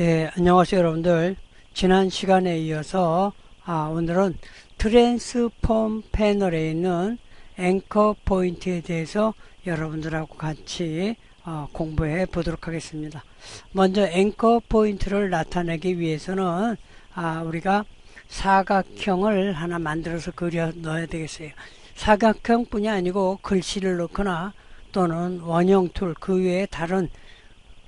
예, 안녕하세요 여러분들. 지난 시간에 이어서 아, 오늘은 트랜스폼 패널에 있는 앵커 포인트에 대해서 여러분들하고 같이 어, 공부해 보도록 하겠습니다. 먼저 앵커 포인트를 나타내기 위해서는 아, 우리가 사각형을 하나 만들어서 그려 넣어야 되겠어요. 사각형 뿐이 아니고 글씨를 넣거나 또는 원형 툴 그 외에 다른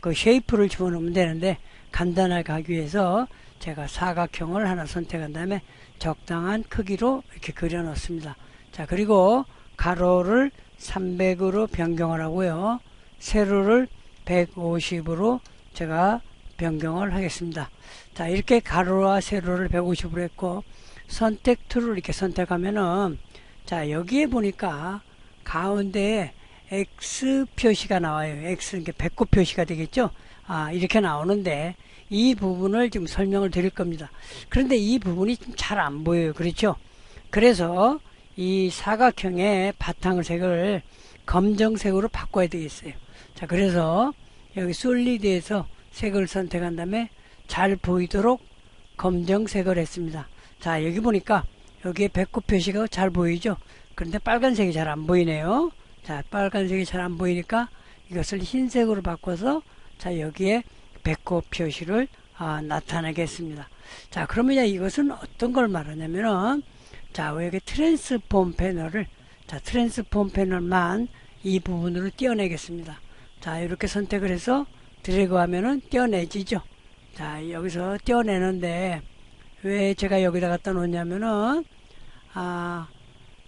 그 쉐이프를 집어넣으면 되는데 간단하게 하기 위해서 제가 사각형을 하나 선택한 다음에 적당한 크기로 이렇게 그려 놓습니다. 자 그리고 가로를 300으로 변경을 하고요. 세로를 150으로 제가 변경을 하겠습니다. 자 이렇게 가로와 세로를 150으로 했고 선택 툴을 이렇게 선택하면은 자 여기에 보니까 가운데에 X 표시가 나와요. X 이렇게 배꼽 표시가 되겠죠. 아, 이렇게 나오는데 이 부분을 지금 설명을 드릴 겁니다. 그런데 이 부분이 좀 잘 안 보여요. 그렇죠? 그래서 이 사각형의 바탕 색을 검정색으로 바꿔야 되겠어요. 자, 그래서 여기 솔리드에서 색을 선택한 다음에 잘 보이도록 검정색을 했습니다. 자, 여기 보니까 여기에 배꼽 표시가 잘 보이죠? 그런데 빨간색이 잘 안 보이네요. 자, 빨간색이 잘 안 보이니까 이것을 흰색으로 바꿔서 자 여기에 배꼽 표시를 아, 나타내겠습니다. 자 그러면 이것은 어떤 걸 말하냐면은 자 여기 트랜스폼 패널을 자 트랜스폼 패널만 이 부분으로 띄어내겠습니다. 자 이렇게 선택을 해서 드래그 하면은 띄어내지죠. 자 여기서 띄어내는데 왜 제가 여기다 갖다 놓냐면은 아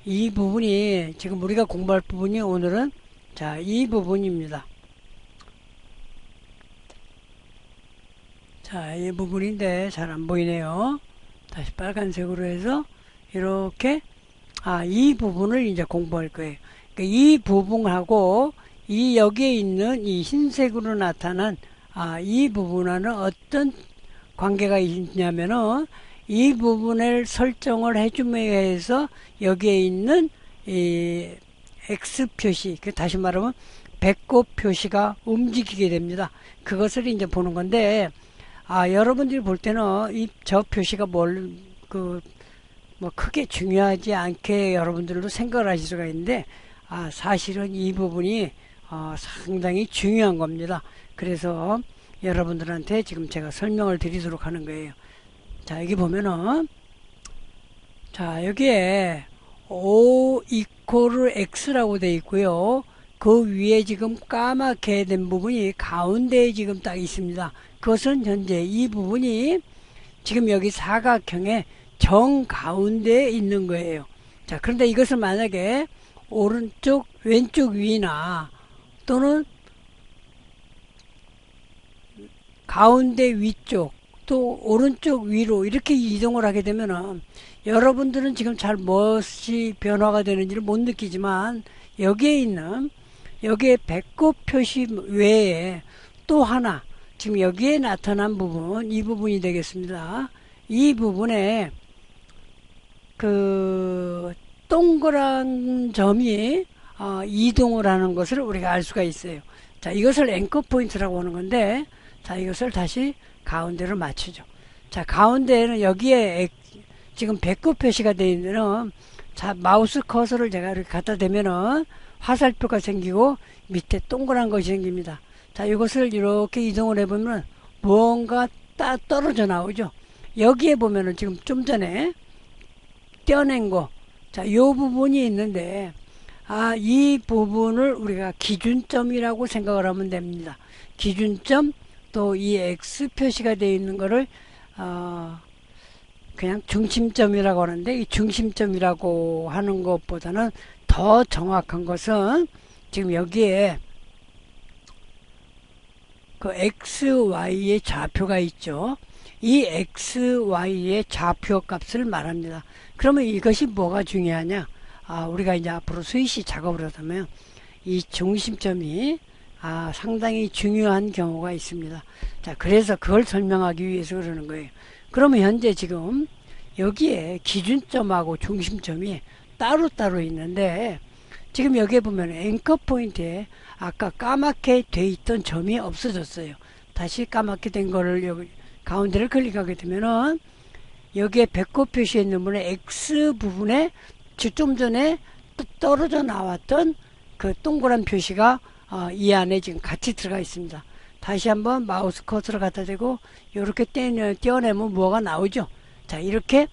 이 부분이 지금 우리가 공부할 부분이 오늘은 자 이 부분입니다. 자, 이 부분인데 잘 안 보이네요. 다시 빨간색으로 해서 이렇게 아, 이 부분을 이제 공부할 거예요. 그러니까 이 부분하고 이 여기에 있는 이 흰색으로 나타난 아, 이 부분하는 어떤 관계가 있냐면은 이 부분을 설정을 해줌에 의해서 여기에 있는 이 X 표시, 그 다시 말하면 배꼽 표시가 움직이게 됩니다. 그것을 이제 보는 건데 아, 여러분들이 볼 때는 이 저 표시가 뭘, 그, 뭐 크게 중요하지 않게 여러분들도 생각을 하실 수가 있는데, 아, 사실은 이 부분이 어, 상당히 중요한 겁니다. 그래서 여러분들한테 지금 제가 설명을 드리도록 하는 거예요. 자, 여기 보면은, 자, 여기에 O 이코르 X라고 되어 있고요. 그 위에 지금 까맣게 된 부분이 가운데에 지금 딱 있습니다. 그것은 현재 이 부분이 지금 여기 사각형의 정 가운데에 있는 거예요. 자, 그런데 이것을 만약에 오른쪽, 왼쪽 위나 또는 가운데 위쪽 또 오른쪽 위로 이렇게 이동을 하게 되면은 여러분들은 지금 잘 무엇이 변화가 되는지를 못 느끼지만 여기에 있는 여기에 배꼽 표시 외에 또 하나 지금 여기에 나타난 부분 이 부분이 되겠습니다. 이 부분에 그 동그란 점이 어, 이동을 하는 것을 우리가 알 수가 있어요. 자 이것을 앵커 포인트라고 하는 건데 자 이것을 다시 가운데로 맞추죠. 자 가운데에는 여기에 지금 배꼽 표시가 되어 있는 자 마우스 커서를 제가 이렇게 갖다 대면은 화살표가 생기고 밑에 동그란 것이 생깁니다. 자, 이것을 이렇게 이동을 해보면 무언가 따 떨어져 나오죠. 여기에 보면은 지금 좀 전에 떼어낸 거, 자, 요 부분이 있는데, 아, 이 부분을 우리가 기준점이라고 생각을 하면 됩니다. 기준점, 또 이 X 표시가 되어 있는 거를, 어, 그냥 중심점이라고 하는데, 이 중심점이라고 하는 것보다는 더 정확한 것은 지금 여기에 그 XY의 좌표가 있죠. 이 XY의 좌표 값을 말합니다. 그러면 이것이 뭐가 중요하냐? 아, 우리가 이제 앞으로 수의시 작업을 하면 이 중심점이 아, 상당히 중요한 경우가 있습니다. 자, 그래서 그걸 설명하기 위해서 그러는 거예요. 그러면 현재 지금 여기에 기준점하고 중심점이 따로따로 있는데 지금 여기에 보면 앵커 포인트에 아까 까맣게 돼 있던 점이 없어졌어요. 다시 까맣게 된 거를 여기 가운데를 클릭하게 되면은 여기에 배꼽 표시에 있는 부분에 X 부분에 좀 전에 떨어져 나왔던 그 동그란 표시가 어, 이 안에 지금 같이 들어가 있습니다. 다시 한번 마우스 커서를 갖다 대고 이렇게 떼어내면 뭐가 나오죠. 자 이렇게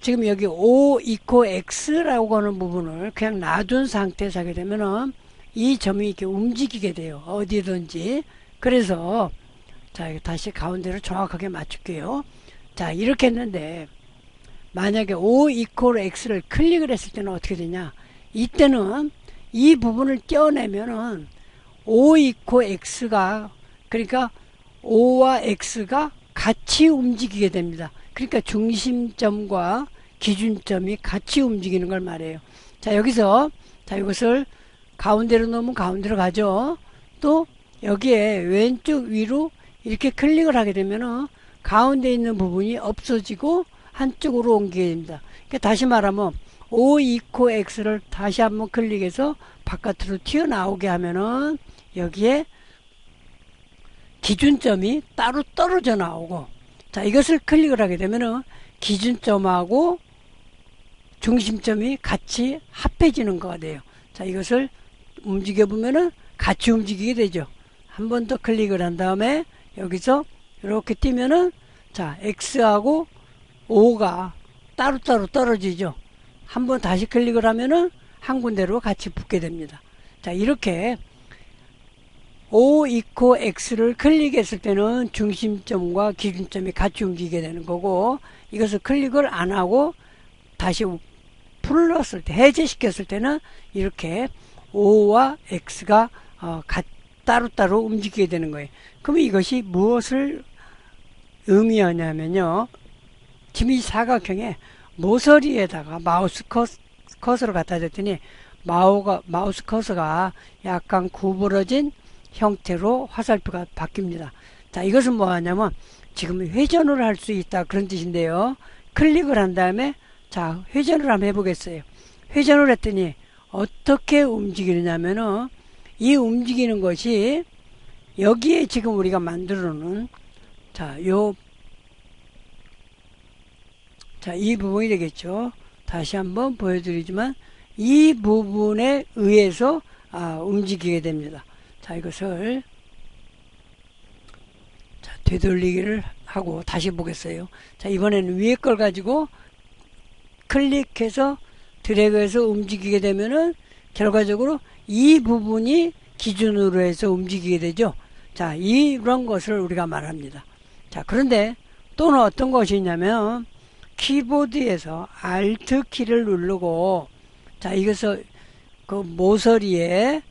지금 여기 O 이코 X라고 하는 부분을 그냥 놔둔 상태에서 하게 되면은 이 점이 이렇게 움직이게 돼요. 어디든지. 그래서 자 다시 가운데로 정확하게 맞출게요. 자 이렇게 했는데 만약에 O 이퀄 X를 클릭을 했을 때는 어떻게 되냐 이때는 이 부분을 떼어내면은 O 이퀄 X가 그러니까 O와 X가 같이 움직이게 됩니다. 그러니까 중심점과 기준점이 같이 움직이는 걸 말해요. 자 여기서 자 이것을 가운데로 놓으면 가운데로 가죠. 또 여기에 왼쪽 위로 이렇게 클릭을 하게 되면은 가운데 있는 부분이 없어지고 한쪽으로 옮기게 됩니다. 그러니까 다시 말하면 O 이코 X를 다시 한번 클릭해서 바깥으로 튀어나오게 하면은 여기에 기준점이 따로 떨어져 나오고 자 이것을 클릭을 하게 되면은 기준점하고 중심점이 같이 합해지는 거가 돼요. 자 이것을 움직여 보면은 같이 움직이게 되죠. 한 번 더 클릭을 한 다음에 여기서 이렇게 뛰면은 자 X하고 O가 따로따로 떨어지죠. 한 번 다시 클릭을 하면은 한 군데로 같이 붙게 됩니다. 자 이렇게 O 이코 X를 클릭했을 때는 중심점과 기준점이 같이 움직이게 되는 거고 이것을 클릭을 안 하고 다시 풀렀을 때 해제시켰을 때는 이렇게 O와 X가 어, 따로따로 움직이게 되는 거예요. 그러면 이것이 무엇을 의미하냐면요. 지금 이 사각형에 모서리에다가 마우스 커서를 갖다 댔더니 마우가, 마우스 커서가 약간 구부러진 형태로 화살표가 바뀝니다. 자, 이것은 뭐 하냐면 지금 회전을 할 수 있다 그런 뜻인데요. 클릭을 한 다음에 자, 회전을 한번 해보겠어요. 회전을 했더니 어떻게 움직이느냐면은 이 움직이는 것이 여기에 지금 우리가 만들어 놓은 자, 요 자, 이 부분이 되겠죠. 다시 한번 보여드리지만 이 부분에 의해서 아, 움직이게 됩니다. 자, 이것을 자, 되돌리기를 하고 다시 보겠어요. 자, 이번에는 위에 걸 가지고 클릭해서 드래그해서 움직이게 되면은 결과적으로 이 부분이 기준으로 해서 움직이게 되죠. 자, 이런 것을 우리가 말합니다. 자, 그런데 또는 어떤 것이 있냐면 키보드에서 Alt 키를 누르고 자, 이것을 그 모서리에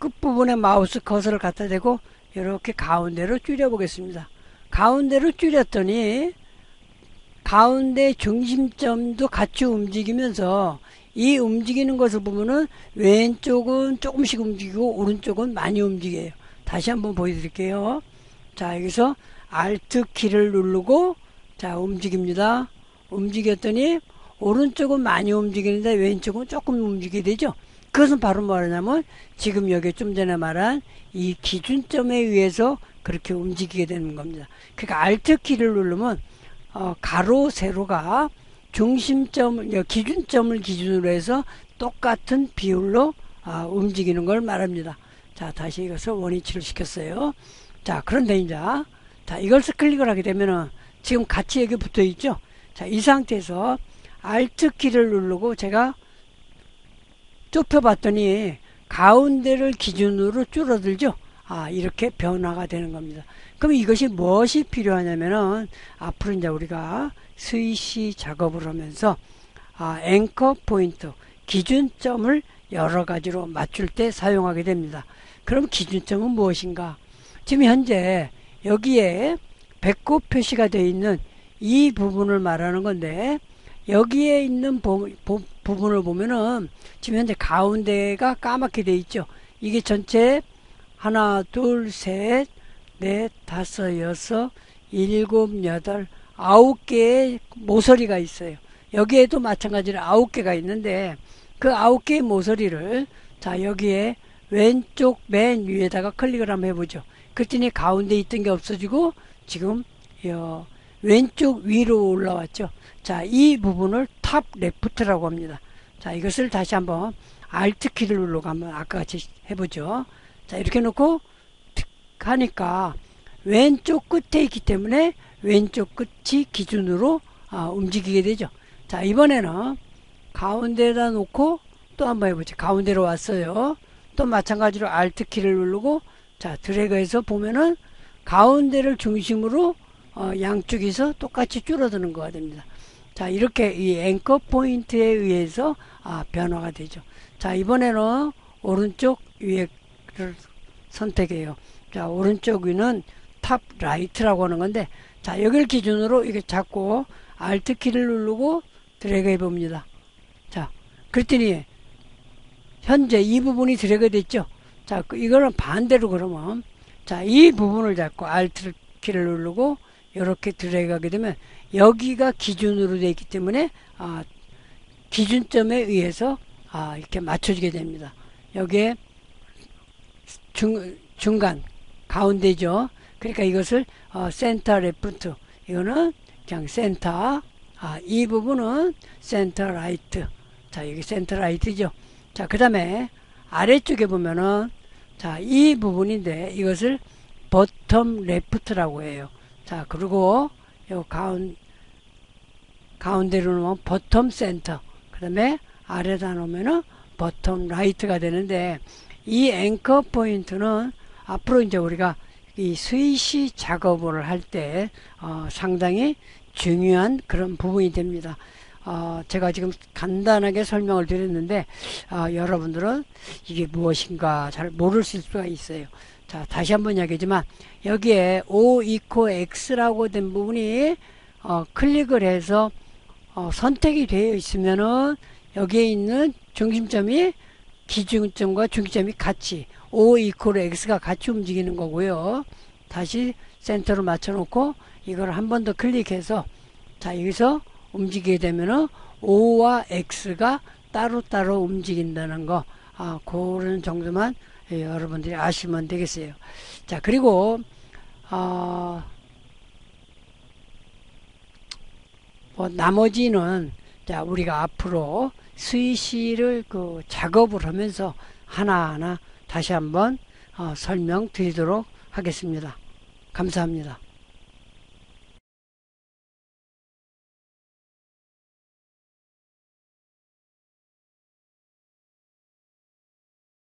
끝부분에 마우스 커서를 갖다 대고 이렇게 가운데로 줄여 보겠습니다. 가운데로 줄였더니 가운데 중심점도 같이 움직이면서 이 움직이는 것을 보면은 왼쪽은 조금씩 움직이고 오른쪽은 많이 움직여요. 다시 한번 보여드릴게요. 자 여기서 Alt 키를 누르고 자 움직입니다. 움직였더니 오른쪽은 많이 움직이는데 왼쪽은 조금 움직이게 되죠. 그것은 바로 뭐냐면 지금 여기 좀 전에 말한 이 기준점에 의해서 그렇게 움직이게 되는 겁니다. 그러니까 Alt 키를 누르면 어, 가로 세로가 중심점 기준점을 기준으로 해서 똑같은 비율로 어, 움직이는 걸 말합니다. 자 다시 이것을 원위치를 시켰어요. 자 그런데 이제 자 이것을 클릭을 하게 되면은 지금 같이 여기 붙어 있죠. 자이 상태에서 Alt 키를 누르고 제가 좁혀봤더니 가운데를 기준으로 줄어들죠. 아, 이렇게 변화가 되는 겁니다. 그럼 이것이 무엇이 필요하냐면은 앞으로 이제 우리가 스위시 작업을 하면서 아, 앵커 포인트, 기준점을 여러 가지로 맞출 때 사용하게 됩니다. 그럼 기준점은 무엇인가? 지금 현재 여기에 배꼽 표시가 되어 있는 이 부분을 말하는 건데 여기에 있는 보, 보, 부분을 보면은 지금 현재 가운데가 까맣게 되어 있죠. 이게 전체 하나, 둘, 셋, 넷, 다섯, 여섯, 일곱, 여덟, 아홉 개의 모서리가 있어요. 여기에도 마찬가지로 아홉 개가 있는데 그 아홉 개의 모서리를 자 여기에 왼쪽 맨 위에다가 클릭을 한번 해보죠. 그랬더니 가운데 있던 게 없어지고 지금 여 왼쪽 위로 올라왔죠. 자, 이 부분을 탑 레프트라고 합니다. 자, 이것을 다시 한번 Alt 키를 누르고 한번 아까 같이 해보죠. 자, 이렇게 놓고 틱 하니까 왼쪽 끝에 있기 때문에 왼쪽 끝이 기준으로 아, 움직이게 되죠. 자, 이번에는 가운데다 놓고 또 한번 해보죠. 가운데로 왔어요. 또 마찬가지로 Alt 키를 누르고 자, 드래그해서 보면은 가운데를 중심으로 어, 양쪽에서 똑같이 줄어드는 거가 됩니다. 자, 이렇게 이 앵커 포인트에 의해서 아, 변화가 되죠. 자, 이번에는 오른쪽 위에를 선택해요. 자, 오른쪽 위는 탑 라이트라고 하는 건데, 자, 여기를 기준으로 이게 잡고 Alt 키를 누르고 드래그 해 봅니다. 자, 그랬더니 현재 이 부분이 드래그 됐죠. 자, 그 이거는 반대로 그러면 자, 이 부분을 잡고 Alt 키를 누르고 이렇게 드래그 하게 되면 여기가 기준으로 되어 있기 때문에 아, 기준점에 의해서 아, 이렇게 맞춰지게 됩니다. 여기에 중, 중간 가운데죠. 그러니까 이것을 어, 센터 레프트 이거는 그냥 센터 아, 이 부분은 센터 라이트 자 여기 센터 라이트죠. 자 그 다음에 아래쪽에 보면은 자 이 부분인데 이것을 버텀 레프트라고 해요. 자 그리고 요 가운 가운데로 놓으면 버텀 센터 그 다음에 아래다 놓으면은 버텀 라이트가 되는데 이 앵커 포인트는 앞으로 이제 우리가 이 스위시 작업을 할때 어, 상당히 중요한 그런 부분이 됩니다. 어, 제가 지금 간단하게 설명을 드렸는데 어, 여러분들은 이게 무엇인가 잘 모를 수가 있어요. 자 다시 한번 이야기하지만 여기에 O 이코 X라고 된 부분이 어, 클릭을 해서 어, 선택이 되어 있으면은 여기에 있는 중심점이 기준점과 중심점이 같이 O 이코르 X가 같이 움직이는 거고요. 다시 센터로 맞춰 놓고 이걸 한 번 더 클릭해서 자 여기서 움직이게 되면은 O와 X가 따로따로 움직인다는 거 아, 그런 정도만 예, 여러분들이 아시면 되겠어요. 자 그리고 어, 뭐 나머지는 자 우리가 앞으로 스위시를 그 작업을 하면서 하나하나 다시 한번 어, 설명드리도록 하겠습니다. 감사합니다.